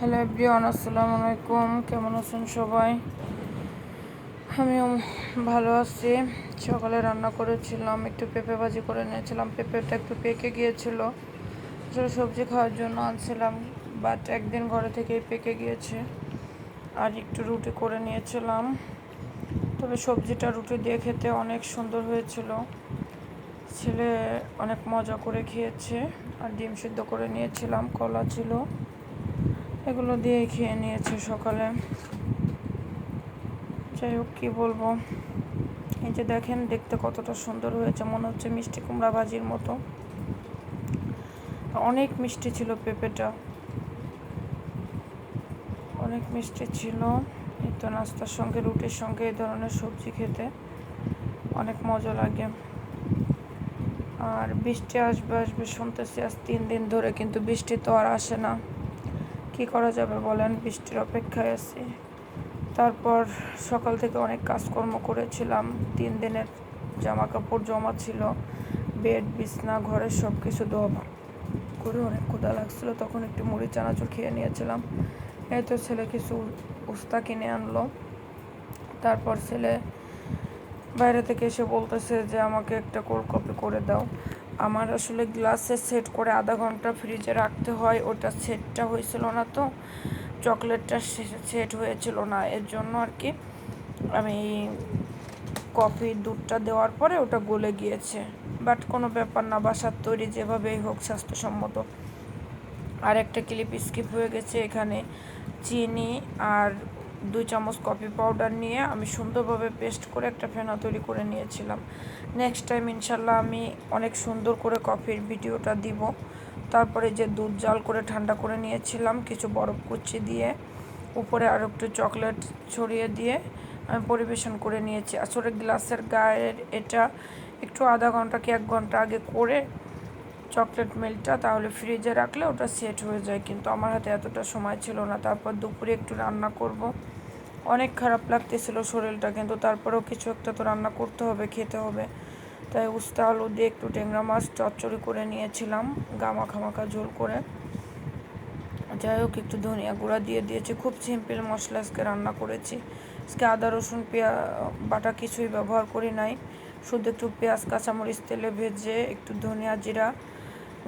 Hello everyone, আসসালামু আলাইকুম। কেমন আছেন সবাই? আমিও ভালো আছি। সকালে রান্না করেছিলাম, একটু পেঁপে ভাজি করে নিয়েছিলাম। পেঁপেটা একটু পেকে গিয়েছিল। আসলে সবজি খাওয়ার জন্য আনছিলাম বাট একদিন ঘরে থেকেই পেকে গিয়েছে। আর একটু রুটি করে নিয়েছিলাম। তবে সবজিটা রুটি দিয়ে খেতে অনেক সুন্দর হয়েছিল। ছেলে অনেক মজা করে খেয়েছে। আর ডিম সিদ্ধ করে নিয়েছিলাম, কলা ছিল। এগুলো দিয়েই খেয়ে নিয়েছে সকালে। যাই হোক, কী বলব? এই যে দেখেন, দেখতে কতটা সুন্দর হয়েছে। মনে হচ্ছে মিষ্টি কুমড়া ভাজির মতো। অনেক মিষ্টি ছিল পেঁপেটা। অনেক মিষ্টি ছিল। তো নাস্তার সঙ্গে, রুটির সঙ্গে এই ধরনের সবজি খেতে অনেক মজা লাগে। আর বৃষ্টি আসবে আসবে শুনতেছি আজ তিন দিন ধরে, কিন্তু বৃষ্টি তো আর আসে না। কি করা যাবে বলেন? বৃষ্টির অপেক্ষায় আছি। তারপর সকাল থেকে অনেক কাজকর্ম করেছিলাম। তিন দিনের জামা কাপড় জমা ছিল, বেড, বিছনা ঘরের সব কিছু দেওয়া করে অনেক ক্ষুদা লাগছিল। তখন একটু মুড়ি, চানাচুর খেয়ে নিয়েছিলাম। এই তো ছেলে কিছু উস্তা কিনে আনলো। তারপর ছেলে বাইরে থেকে এসে বলতেছে যে, আমাকে একটা কোল্ড কপি করে দাও। আমার আসলে গ্লাসে সেট করে আধা ঘণ্টা ফ্রিজে রাখতে হয়, ওটা সেটটা হয়েছিল না তো, চকলেটটা সেট হয়েছিল না, এর জন্য আর কি আমি কফি দুধটা দেওয়ার পরে ওটা গলে গিয়েছে। বাট কোনো ব্যাপার না, বাসার তৈরি যেভাবেই হোক স্বাস্থ্যসম্মত। আর একটা ক্লিপ স্কিপ হয়ে গেছে এখানে, চিনি আর দুই চামচ কফি পাউডার নিয়ে আমি সুন্দরভাবে পেস্ট করে একটা ফেনা তৈরি করে নিয়েছিলাম। নেক্সট টাইম ইনশাল্লাহ আমি অনেক সুন্দর করে কফির ভিডিওটা দিব। তারপরে যে দুধ জাল করে ঠান্ডা করে নিয়েছিলাম, কিছু বরফ কুচি দিয়ে, উপরে আর একটু চকলেট ছড়িয়ে দিয়ে আমি পরিবেশন করে নিয়েছি। আসলে গ্লাসের গায়ের এটা একটু আধা ঘণ্টা কি এক ঘণ্টা আগে করে চকলেট মিল্কটা তাহলে ফ্রিজে রাখলে ওটা সেট হয়ে যায়। কিন্তু আমার হাতে এতটা সময় ছিল না। তারপর দুপুরে একটু রান্না করব। অনেক খারাপ লাগতেছিল শরীরটা, কিন্তু তারপরেও কিছু একটা তো রান্না করতে হবে, খেতে হবে। তাই উস্তা আলু দিয়ে একটু ট্যাংরা মাছ চচ্চড়ি করে নিয়েছিলাম, গামা খামাখা ঝোল করে। যাই হোক, একটু ধনিয়া গুঁড়া দিয়ে দিয়েছি, খুব সিম্পল মশলা আজকে রান্না করেছি। আজকে আদা, রসুন, পেঁয়া, বাটা কিছুই ব্যবহার করি নাই। শুধু একটু পেঁয়াজ, কাঁচামরিচ তেলে ভেজে একটু ধনিয়া জিরা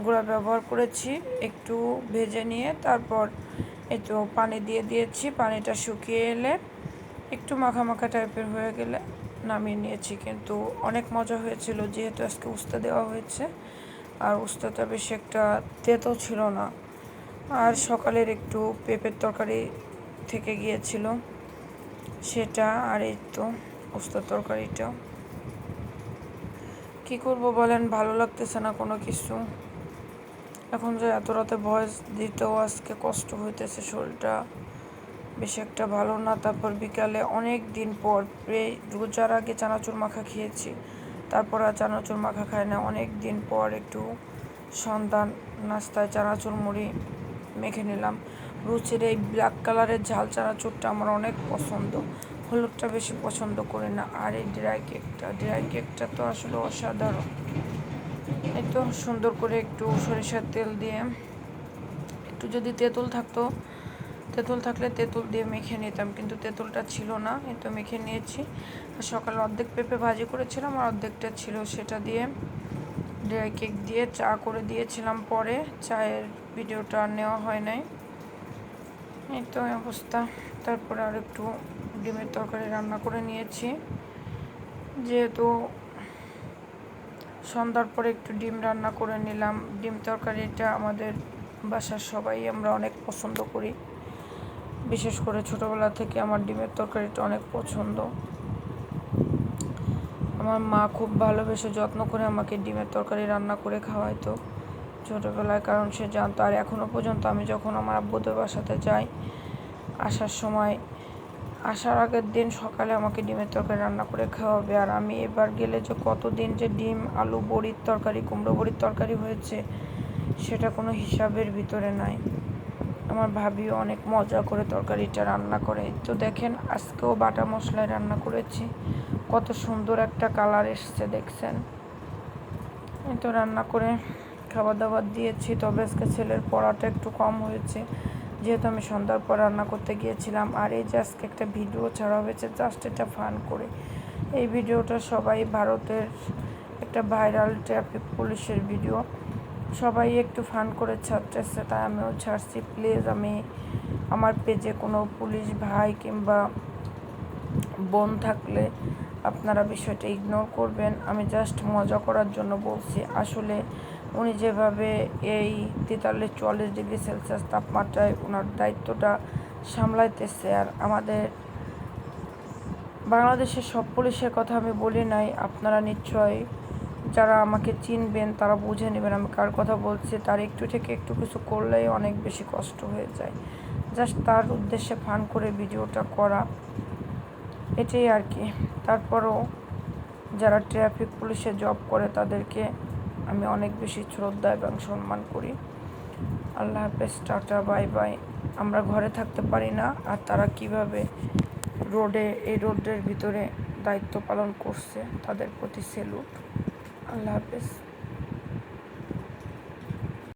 গুঁড়া ব্যবহার করেছি, একটু ভেজে নিয়ে তারপর একটু পানি দিয়ে দিয়েছি, পানিটা শুকিয়ে এলে একটু মাখা মাখা টাইপের হয়ে গেলে নামিয়ে নিয়েছি। কিন্তু অনেক মজা হয়েছিল, যেহেতু আজকে উস্তা দেওয়া হয়েছে, আর উস্তাটা বেশি একটা তেতো ছিল না। আর সকালের একটু পেঁপের তরকারি থেকে গিয়েছিল, সেটা আর এই তো উস্তার তরকারিটা। কী করব বলেন, ভালো লাগতেছে না কোনো কিছু? এখন যে এত রাতে ভয়েস দিতেও আজকে কষ্ট হইতেছে, শরীরটা বেশি একটা ভালো না। তারপর বিকালে অনেক দিন পর রোজার আগে চানাচুর মাখা খেয়েছি, তারপর আর চানাচুর মাখা খায় না। অনেক দিন পর একটু সন্ধান, নাস্তায় চানাচুর মুড়ি মেখে নিলাম। রুচির এই ব্ল্যাক কালারের ঝাল চানাচুরটা আমার অনেক পছন্দ। হলুদটা বেশি পছন্দ করি না। আর এই ড্রাই কেকটা ড্রাই কেকটা তো আসলে অসাধারণ। তো সুন্দর করে একটু সরিষার তেল দিয়ে, একটু যদি তেঁতুল থাকতো, তেঁতুল থাকলে তেঁতুল দিয়ে মেখে নিতাম, কিন্তু তেঁতুলটা ছিল না তো মেখে নিয়েছি। সকালে অর্ধেক পেঁপে ভাজি করেছিলাম, আর অর্ধেকটা ছিল সেটা দিয়ে ড্রাই কেক দিয়ে চা করে দিয়েছিলাম পরে, চায়ের ভিডিওটা নেওয়া হয় নাই। এই তো অবস্থা। তারপরে আর একটু ডিমের তরকারি রান্না করে নিয়েছি। যেহেতু সন্ধ্যার পরে একটু ডিম রান্না করে নিলাম। ডিম তরকারিটা আমাদের বাসার সবাই আমরা অনেক পছন্দ করি। বিশেষ করে ছোটোবেলা থেকে আমার ডিমের তরকারিটা অনেক পছন্দ। আমার মা খুব ভালোবেসে যত্ন করে আমাকে ডিমের তরকারি রান্না করে খাওয়াইতো ছোটোবেলায়, কারণ সে জানতো। আর এখনও পর্যন্ত আমি যখন আমার আব্বুদের বাসাতে যাই, আসার সময় আসার আগের দিন সকালে আমাকে ডিমের তরকারি রান্না করে খাওয়াবে। আর আমি এবার গেলে যে কতদিন যে ডিম, আলু, বড়ির তরকারি, কুমড়ো বড়ির তরকারি হয়েছে, সেটা কোনো হিসাবের ভিতরে নাই। আমার ভাবিও অনেক মজা করে তরকারিটা রান্না করে। তো দেখেন, আজকেও বাটা মশলায় রান্না করেছি। কত সুন্দর একটা কালার এসছে, দেখছেন? তো রান্না করে খাবার দাবার দিয়েছি, তবে আজকে ছেলের পড়াটা একটু কম হয়েছে। যেহেতু আমি সন্ধ্যার পর রান্না করতে গিয়েছিলাম, আর এই যে আজকে একটা ভিডিও ছাড়া হয়েছে জাস্ট এটা ফান করে। এই ভিডিওটা সবাই ভারতের একটা ভাইরাল ট্রাফিক পুলিশের ভিডিও সবাই একটু ফান করে ছাড়তেছে, তাই আমিও ছাড়ছি। প্লিজ আমি আমার পেজে কোনো পুলিশ ভাই কিংবা বোন থাকলে আপনারা বিষয়টা ইগনোর করবেন। আমি জাস্ট মজা করার জন্য বলছি, আসলে উনি যেভাবে এই তেতাল্লিশ চুয়াল্লিশ ডিগ্রি সেলসিয়াস তাপমাত্রায় ওনার দায়িত্বটা সামলাইতেছে আর আমাদের বাংলাদেশের সব পুলিশের কথা আমি বলি নাই, আপনারা নিশ্চয় যারা আমাকে চিনবেন তারা বুঝে নেবেন আমি কার কথা বলছি, তার একটু থেকে একটু কিছু করলেই অনেক বেশি কষ্ট হয়ে যায়। জাস্ট তার উদ্দেশ্যে ফান করে ভিডিওটা করা, এটাই আর কি। তারপরও যারা ট্রাফিক পুলিশে জব করে তাদেরকে আমি অনেক বেশি শ্রদ্ধা এবং সম্মান করি। আল্লাহ হাফেজ, টাটা, বাই বাই। আমরা ঘরে থাকতে পারি না, আর তারা কীভাবে রোডে, এই রোডের ভিতরে দায়িত্ব পালন করছে, তাদের প্রতি সেলুট আল্লাহ হাফেজ।